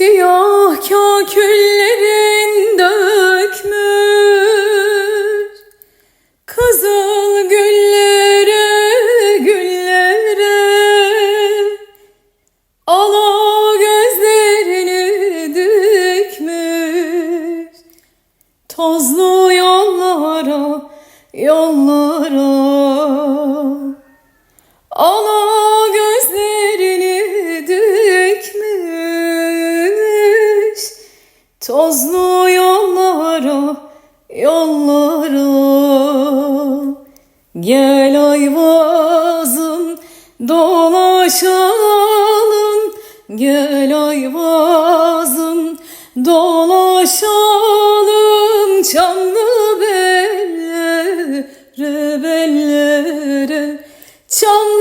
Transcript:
Siyah kaküllerin dökmüş Kızıl güllere güllere Ala gözlerini dikmiş Tozlu yollara yollara Ala Sozlu yollara, yollara. Gel ayvazım dolaşalım. Gel ayvazım dolaşalım. Çamlı bellere, bellere. Çamlı